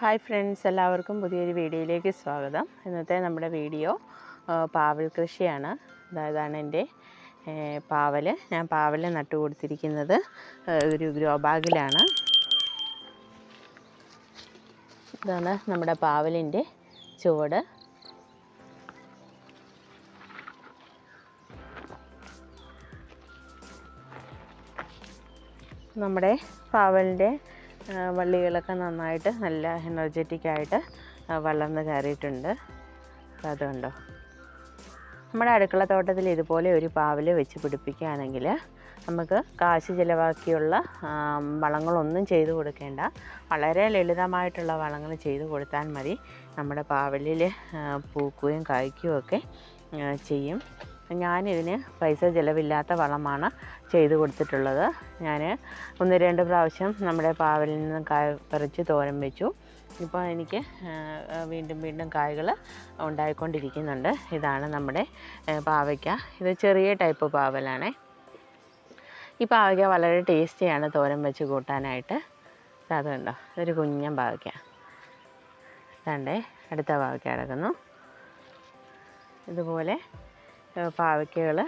Hi friends എല്ലാവർക്കും പുതിയൊരു വീഡിയോയിലേക്ക് സ്വാഗതം. ഇന്നത്തെ നമ്മുടെ വീഡിയോ പാവൽ കൃഷിയാണ്. അതായതാണ് എന്റെ പാവൽ ഞാൻ പാവൽ നട്ടു കൊടുത്തിരിക്കുന്നത് ഒരു ഗ്രോ ബാഗിലാണ്. ഇതാണ് നമ്മുടെ പാവലിന്റെ ചുവട്. നമ്മുടെ പാവലിന്റെ വള്ളികളൊക്കെ നന്നായിട്ട് നല്ല എനർജറ്റിക് ആയിട്ട് ആ, വളർന്ന് കയറിയിട്ടുണ്ട്. അതുണ്ടോ? നമ്മുടെ അടുക്കള തോട്ടത്തിൽ ഇതുപോലെ ഒരു പാവൽ വെച്ച് പിടിപ്പിക്കുകയാണെങ്കിൽ നമുക്ക് കാശ് ചിലവാക്കിയുള്ള വളങ്ങളൊന്നും ചെയ്തു കൊടുക്കേണ്ട വളരെ ലളിതമായിട്ടുള്ള വളങ്ങൾ ചെയ്തു കൊടുത്താൽ മതി. നമ്മുടെ പാവലിൽ പൂക്കുകയും കായ്ക്കുകയും ഒക്കെ ചെയ്യും. ഞാനിതിന് പൈസ ചിലവില്ലാത്ത വളമാണ് ചെയ്തു കൊടുത്തിട്ടുള്ളത്. ഞാൻ ഒന്ന് രണ്ട് പ്രാവശ്യം നമ്മുടെ പാവലിൽ നിന്ന് കായ പറിച്ച് തോരൻ വെച്ചു. ഇപ്പോൾ എനിക്ക് വീണ്ടും വീണ്ടും കായകൾ ഉണ്ടായിക്കൊണ്ടിരിക്കുന്നുണ്ട്. ഇതാണ് നമ്മുടെ പാവയ്ക്ക. ഇത് ചെറിയ ടൈപ്പ് പാവലാണേ. ഈ പാവയ്ക്ക വളരെ ടേസ്റ്റിയാണ് തോരൻ വെച്ച് കൂട്ടാനായിട്ട്. അതുണ്ടോ ഇതൊരു കുഞ്ഞൻ പാവയ്ക്ക. ഇതാണ്ടേ അടുത്ത പാവയ്ക്ക കിടക്കുന്നു. ഇതുപോലെ പാവയ്ക്കകൾ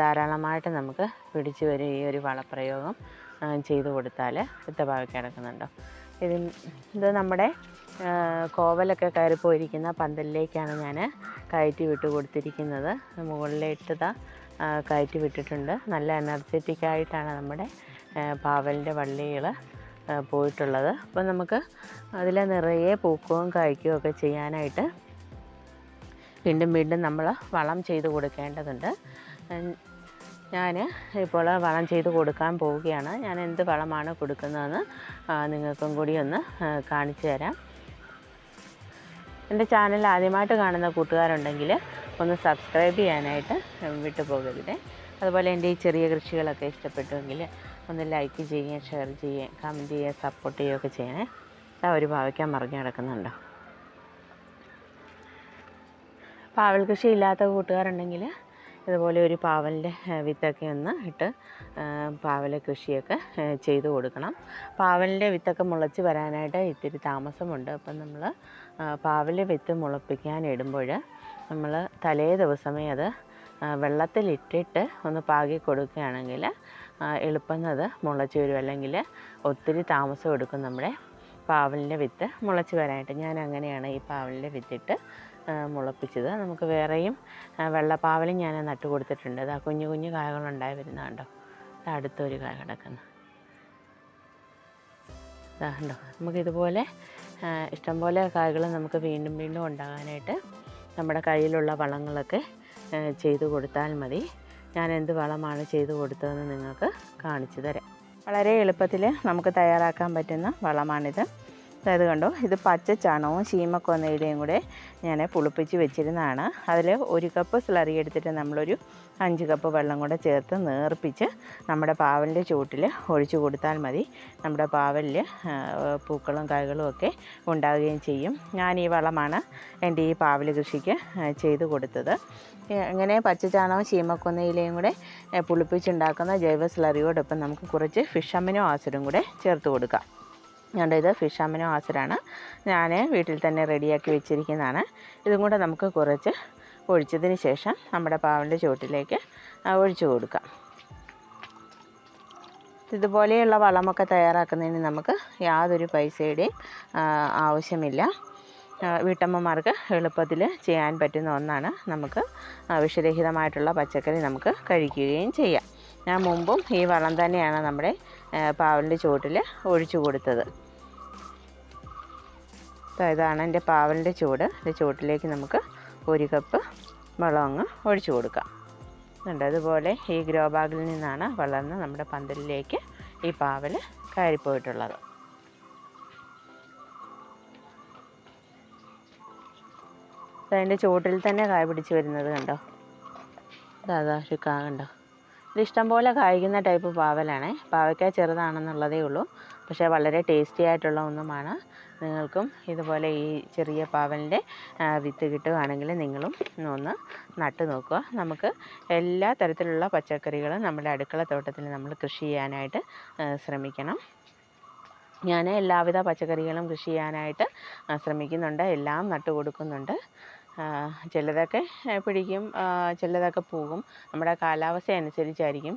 ധാരാളമായിട്ട് നമുക്ക് പിടിച്ചു വരും ഈ ഒരു വളപ്രയോഗം ചെയ്തു കൊടുത്താൽ ഇത്ത പാവയ്ക്ക കിടക്കുന്നുണ്ടോ. ഇതിൽ ഇത് നമ്മുടെ കോവലൊക്കെ കയറിപ്പോയിരിക്കുന്ന പന്തലിലേക്കാണ് ഞാൻ കയറ്റി വിട്ട് കൊടുത്തിരിക്കുന്നത്. മുകളിലേട്ടതാ കയറ്റി വിട്ടിട്ടുണ്ട്. നല്ല എനർജറ്റിക് ആയിട്ടാണ് നമ്മുടെ പാവലിന്റെ വള്ളികൾ പോയിട്ടുള്ളത്. അപ്പോൾ നമുക്ക് അതിൽ നിറയെ പൂക്കുകയും കായ്ക്കുകയും ഒക്കെ ചെയ്യാനായിട്ട് വീണ്ടും വീണ്ടും നമ്മൾ വളം ചെയ്ത് കൊടുക്കേണ്ടതുണ്ട്. ഞാൻ ഇപ്പോൾ വളം ചെയ്ത് കൊടുക്കാൻ പോവുകയാണ്. ഞാൻ എന്ത് വളമാണ് കൊടുക്കുന്നതെന്ന് നിങ്ങൾക്കും കൂടി ഒന്ന് കാണിച്ചു തരാം. എന്റെ ചാനൽ ആദ്യമായിട്ട് കാണുന്ന കൂട്ടുകാരുണ്ടെങ്കിൽ ഒന്ന് സബ്സ്ക്രൈബ് ചെയ്യാനായിട്ട് വിട്ടു പോകരുത് അതുപോലെ എന്റെ ഈ ചെറിയ കൃഷികളൊക്കെ ഇഷ്ടപ്പെട്ടുവെങ്കിൽ ഒന്ന് ലൈക്ക് ചെയ്യുകയും ഷെയർ ചെയ്യുകയും കമന്റ് ചെയ്യുകയും സപ്പോർട്ട് ചെയ്യുകയൊക്കെ ചെയ്യണേ. ആ ഒരു ഭാവിക്കാൻ മറിഞ്ഞു കിടക്കുന്നുണ്ടോ? പാവൽ കൃഷി ഇല്ലാത്ത കൂട്ടുകാരുണ്ടെങ്കിൽ ഇതുപോലെ ഒരു പാവലിന്റെ വിത്തൊക്കെ ഒന്ന് ഇട്ട് പാവൽ കൃഷിയൊക്കെ ചെയ്തു കൊടുക്കണം. പാവലിന്റെ വിത്തൊക്കെ മുളച്ച് വരാനായിട്ട് ഇത്തിരി താമസമുണ്ട്. അപ്പം നമ്മൾ പാവൽ വിത്ത് മുളപ്പിക്കാൻ ഇടുമ്പോൾ നമ്മൾ തലേ ദിവസമേ അത് വെള്ളത്തിലിട്ടിട്ട് ഒന്ന് പാകി കൊടുക്കുകയാണെങ്കിൽ ആ, എളുപ്പം അത് മുളച്ച് വരും. അല്ലെങ്കിൽ ഒത്തിരി താമസം എടുക്കും നമ്മുടെ പാവലിന്റെ വിത്ത് മുളച്ച് വരാനായിട്ട്. ഞാൻ അങ്ങനെയാണ് ഈ പാവലിന്റെ വിത്തിട്ട് മുളപ്പിച്ചത്. നമുക്ക് വേറെയും വെള്ളപ്പാവലും ഞാൻ നട്ടു കൊടുത്തിട്ടുണ്ട് അത് കുഞ്ഞു കുഞ്ഞു കായകളുണ്ടായി വരുന്നതുണ്ടോ? ഇത് അടുത്തൊരു കായ കിടക്കുന്നു. ഇതാണ്ടോ നമുക്കിതുപോലെ ആ, ഇഷ്ടംപോലെ കായകൾ നമുക്ക് വീണ്ടും വീണ്ടും ഉണ്ടാകാനായിട്ട് നമ്മുടെ കയ്യിലുള്ള വളങ്ങളൊക്കെ ചെയ്തു കൊടുത്താൽ മതി. ഞാൻ എന്ത് വളമാണ് ചെയ്തു കൊടുത്തതെന്ന് നിങ്ങൾക്ക് കാണിച്ചു തരാം. വളരെ എളുപ്പത്തിൽ നമുക്ക് തയ്യാറാക്കാൻ പറ്റുന്ന വളമാണിത്. അതായത് കണ്ടോ ഇത് പച്ച ചാണകവും ശീമക്കൊന്നയുടെയും കൂടെ ഞാൻ പുളിപ്പിച്ച് വെച്ചിരുന്നതാണ്. അതിൽ ഒരു കപ്പ് സ്ലറി എടുത്തിട്ട് നമ്മളൊരു അഞ്ച് കപ്പ് വെള്ളം കൂടെ ചേർത്ത് നേർപ്പിച്ച് നമ്മുടെ പാവലിന്റെ ചുവട്ടിൽ ഒഴിച്ചു കൊടുത്താൽ മതി. നമ്മുടെ പാവലിൽ പൂക്കളും കായ്കളും ഒക്കെ ഉണ്ടാവുകയും ചെയ്യും. ഞാൻ ഈ വളമാണ് എന്റെ ഈ പാവൽ കൃഷിക്ക് ചെയ്തു കൊടുത്തത്. അങ്ങനെ പച്ച ചാണകവും ശീമക്കൊന്നയിലയും കൂടെ പുളിപ്പിച്ചുണ്ടാക്കുന്ന ജൈവ സ്ലറിയോടൊപ്പം നമുക്ക് കുറച്ച് ഫിഷ് അമിനോ ആസിഡും കൂടെ ചേർത്ത് കൊടുക്കാം. ഞങ്ങളുടെ ഇത് ഫിഷ് അമിനോ ആസിഡാണ് ഞാൻ വീട്ടിൽ തന്നെ റെഡിയാക്കി വെച്ചിരിക്കുന്നതാണ്. ഇതും കൂടെ നമുക്ക് കുറച്ച് ഒഴിച്ചതിന് ശേഷം നമ്മുടെ പാവലിന്റെ ചുവട്ടിലേക്ക് ഒഴിച്ചു കൊടുക്കാം. ഇതുപോലെയുള്ള വളമൊക്കെ തയ്യാറാക്കുന്നതിന് നമുക്ക് യാതൊരു പൈസയുടെയും ആവശ്യമില്ല. വീട്ടമ്മമാർക്ക് എളുപ്പത്തിൽ ചെയ്യാൻ പറ്റുന്ന ഒന്നാണ് നമുക്ക് വിഷരഹിതമായിട്ടുള്ള പച്ചക്കറി നമുക്ക് കഴിക്കുകയും ചെയ്യാം. ഞാൻ മുമ്പും ഈ വളം തന്നെയാണ് നമ്മുടെ പാവലിന്റെ ചുവട്ടിൽ ഒഴിച്ചു കൊടുത്തത്. ഇതാണ് എന്റെ പാവലിന്റെ ചൂട്. ഇത് ചൂട്ടിലേക്ക് നമുക്ക് ഒരു കപ്പ് വെള്ളം അങ്ങ് ഒഴിച്ചു കൊടുക്കാം. ഉണ്ട് അതുപോലെ ഈ ഗ്രോ ബാഗിൽ നിന്നാണ് വളർന്ന് നമ്മുടെ പന്തലിലേക്ക് ഈ പാവൽ കയറിപ്പോയിട്ടുള്ളത്. അതിന്റെ ചുവട്ടിൽ തന്നെ കായ പിടിച്ച് വരുന്നത് കണ്ടോ? അതാ കാ കണ്ടോ? ഇത് ഇഷ്ടംപോലെ കായ്ക്കുന്ന ടൈപ്പ് പാവലാണേ. പാവയ്ക്ക ചെറുതാണെന്നുള്ളതേ ഉള്ളൂ. പക്ഷേ വളരെ ടേസ്റ്റി ആയിട്ടുള്ള ഒന്നുമാണ്. നിങ്ങൾക്കും ഇതുപോലെ ഈ ചെറിയ പാവലിന്റെ വിത്ത് കിട്ടുകയാണെങ്കിൽ നിങ്ങളും ഒന്ന് നട്ട് നോക്കുക. നമുക്ക് എല്ലാ തരത്തിലുള്ള പച്ചക്കറികളും നമ്മുടെ അടുക്കള തോട്ടത്തിൽ നമ്മൾ കൃഷി ചെയ്യാനായിട്ട് ശ്രമിക്കണം. ഞാൻ എല്ലാവിധ പച്ചക്കറികളും കൃഷി ചെയ്യാനായിട്ട് ശ്രമിക്കുന്നുണ്ട്. എല്ലാം നട്ടു കൊടുക്കുന്നുണ്ട് ചിലതൊക്കെ പിടിക്കും. ചിലതൊക്കെ പോകും. നമ്മുടെ കാലാവസ്ഥ അനുസരിച്ചായിരിക്കും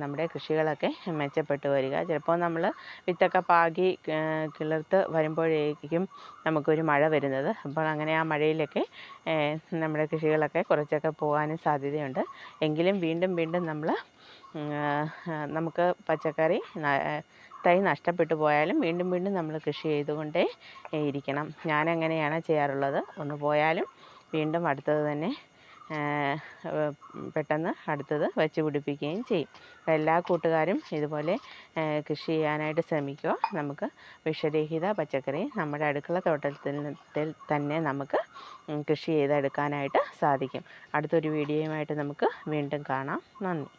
നമ്മുടെ കൃഷികളൊക്കെ മെച്ചപ്പെട്ടു വരിക. ചിലപ്പോൾ നമ്മൾ വിത്തൊക്കെ പാകി കിളിർത്ത് വരുമ്പോഴേക്കും നമുക്കൊരു മഴ വരുന്നത്. അപ്പോൾ അങ്ങനെ ആ മഴയിലൊക്കെ നമ്മുടെ കൃഷികളൊക്കെ കുറച്ചൊക്കെ പോകാനും സാധ്യതയുണ്ട്. എങ്കിലും വീണ്ടും വീണ്ടും നമ്മൾ നമുക്ക് പച്ചക്കറി തൈ നഷ്ടപ്പെട്ടു പോയാലും വീണ്ടും വീണ്ടും നമ്മൾ കൃഷി ചെയ്തുകൊണ്ടേ ഇരിക്കണം. ഞാനങ്ങനെയാണ് ചെയ്യാറുള്ളത്? ഒന്ന് പോയാലും വീണ്ടും അടുത്തത് തന്നെ പെട്ടെന്ന് അടുത്തത് വെച്ച് പിടിപ്പിക്കുകയും ചെയ്യും. അപ്പോൾ എല്ലാ കൂട്ടുകാരും ഇതുപോലെ കൃഷി ചെയ്യാനായിട്ട് ശ്രമിക്കുക. നമുക്ക് വിഷരഹിത പച്ചക്കറി നമ്മുടെ അടുക്കള തോട്ടത്തിൽ തന്നെ നമുക്ക് കൃഷി ചെയ്തെടുക്കാനായിട്ട് സാധിക്കും. അടുത്തൊരു വീഡിയോയുമായിട്ട് നമുക്ക് വീണ്ടും കാണാം. നന്ദി.